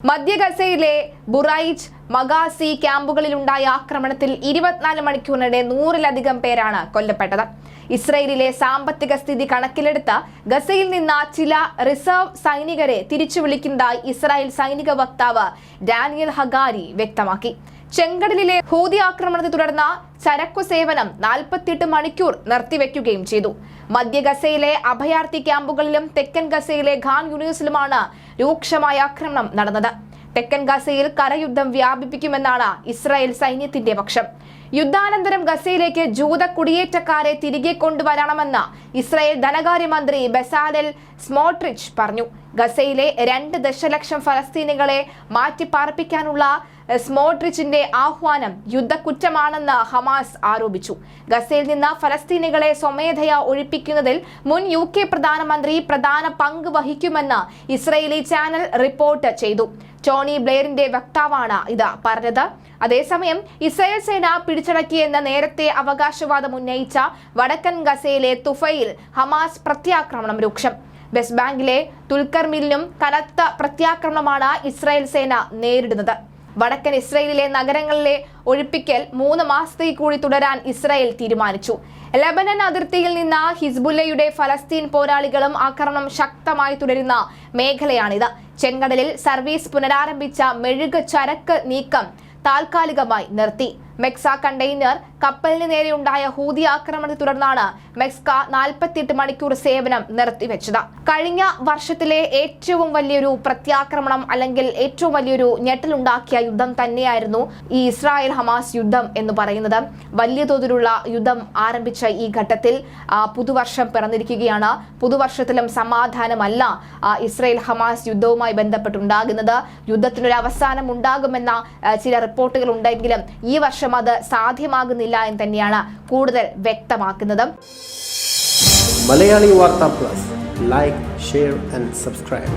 മധ്യ ഗസയിലെ Bureij Maghazi ക്യാമ്പുകളിലുണ്ടായ ആക്രമണത്തിൽ ഇരുപത്തിനാല് മണിക്കൂറിനിടെ നൂറിലധികം പേരാണ് കൊല്ലപ്പെട്ടത്. ഇസ്രയേലിലെ സാമ്പത്തിക സ്ഥിതി കണക്കിലെടുത്ത് ഗസയിൽ നിന്ന് ചില റിസർവ് സൈനികരെ തിരിച്ചു വിളിക്കുന്നതായി ഇസ്രായേൽ സൈനിക വക്താവ് ഡാനിയൽ ഹഗാരി വ്യക്തമാക്കി. ചെങ്കടലിലെ ഹൂതി ആക്രമണത്തെ തുടർന്ന് ചരക്കു സേവനം നാൽപ്പത്തിയെട്ട് മണിക്കൂർ നിർത്തിവെക്കുകയും ചെയ്തു. മധ്യ ഗസയിലെ അഭയാർത്ഥി ക്യാമ്പുകളിലും തെക്കൻ ഗസയിലെ ഖാൻ യൂണിവേഴ്സിലുമാണ് രൂക്ഷമായ ആക്രമണം നടന്നത്. തെക്കൻ ഗസയിൽ കരയുദ്ധം വ്യാപിപ്പിക്കുമെന്നാണ് ഇസ്രായേൽ സൈന്യത്തിന്റെ പക്ഷം. യുദ്ധാനന്തരം ഗസയിലേക്ക് ജൂത കുടിയേറ്റക്കാരെ തിരികെ കൊണ്ടുവരണമെന്ന് ഇസ്രായേൽ ധനകാര്യമന്ത്രി ബസാലൽ സ്മോട്രിച്ച് പറഞ്ഞു. ഗസയിലെ രണ്ട് ദശലക്ഷം ഫലസ്തീനികളെ മാറ്റിപ്പാർപ്പിക്കാനുള്ള സ്മോട്രിച്ചിന്റെ ആഹ്വാനം യുദ്ധക്കുറ്റമാണെന്ന് ഹമാസ് ആരോപിച്ചു. ഗസയിൽ നിന്ന് ഫലസ്തീനികളെ സ്വമേധയാ ഒഴിപ്പിക്കുന്നതിൽ മുൻ യു കെ പ്രധാനമന്ത്രി പ്രധാന പങ്ക് വഹിക്കുമെന്ന് ഇസ്രയേലി ചാനൽ റിപ്പോർട്ട് ചെയ്തു. ടോണി ബ്ലെയറിന്റെ വക്താവാണ് ഇത് പറഞ്ഞത്. അതേസമയം ഇസ്രായേൽ സേന പിടിച്ചടക്കിയെന്ന് നേരത്തെ അവകാശവാദം ഉന്നയിച്ച വടക്കൻ ഗസയിലെ തുഫയിൽ ഹമാസ് പ്രത്യാക്രമണം രൂക്ഷം. വെസ്റ്റ് ബാങ്കിലെ തുൽക്കർമിലിനും കനത്ത പ്രത്യാക്രമണമാണ് ഇസ്രായേൽ സേന നേരിടുന്നത്. വടക്കൻ ഇസ്രയേലിലെ നഗരങ്ങളിലെ ഒഴിപ്പിക്കൽ മൂന്ന് മാസത്തേക്ക് കൂടി തുടരാൻ ഇസ്രായേൽ തീരുമാനിച്ചു. ലബനൻ അതിർത്തിയിൽ നിന്ന് ഹിസ്ബുല്ലയുടെ ഫലസ്തീൻ പോരാളികളും ആക്രമണം ശക്തമായി തുടരുന്ന മേഖലയാണിത്. ചെങ്കടലിൽ സർവീസ് പുനരാരംഭിച്ച മെഴുക ചരക്ക് നീക്കം താൽക്കാലികമായി നിർത്തി. മെക്സ കണ്ടെയ്നർ കപ്പലിന് നേരെയുണ്ടായ ഹൂതി ആക്രമണത്തെ തുടർന്നാണ് മെക്സ്ക നാൽപ്പത്തിയെട്ട് മണിക്കൂർ സേവനം നിർത്തിവെച്ചത്. കഴിഞ്ഞ വർഷത്തിലെ ഏറ്റവും വലിയൊരു പ്രത്യാക്രമണം അല്ലെങ്കിൽ ഏറ്റവും വലിയൊരു ഞെട്ടലുണ്ടാക്കിയ യുദ്ധം തന്നെയായിരുന്നു ഈ ഇസ്രായേൽ ഹമാസ് യുദ്ധം എന്ന് പറയുന്നത്. വലിയ തോതിലുള്ള യുദ്ധം ആരംഭിച്ച ഈ ഘട്ടത്തിൽ പുതുവർഷം പിറന്നിരിക്കുകയാണ്. പുതുവർഷത്തിലും സമാധാനമല്ല ഇസ്രായേൽ ഹമാസ് യുദ്ധവുമായി ബന്ധപ്പെട്ടുണ്ടാകുന്നത്. യുദ്ധത്തിനൊരു അവസാനം ഉണ്ടാകുമെന്ന ചില റിപ്പോർട്ടുകൾ ഉണ്ടെങ്കിലും ഈ വർഷം അത് സാധ്യമാകുന്നില്ല എന്ന് തന്നെയാണ് കൂടുതൽ വ്യക്തമാക്കുന്നത്. Malayali Vartha plus. Like share and subscribe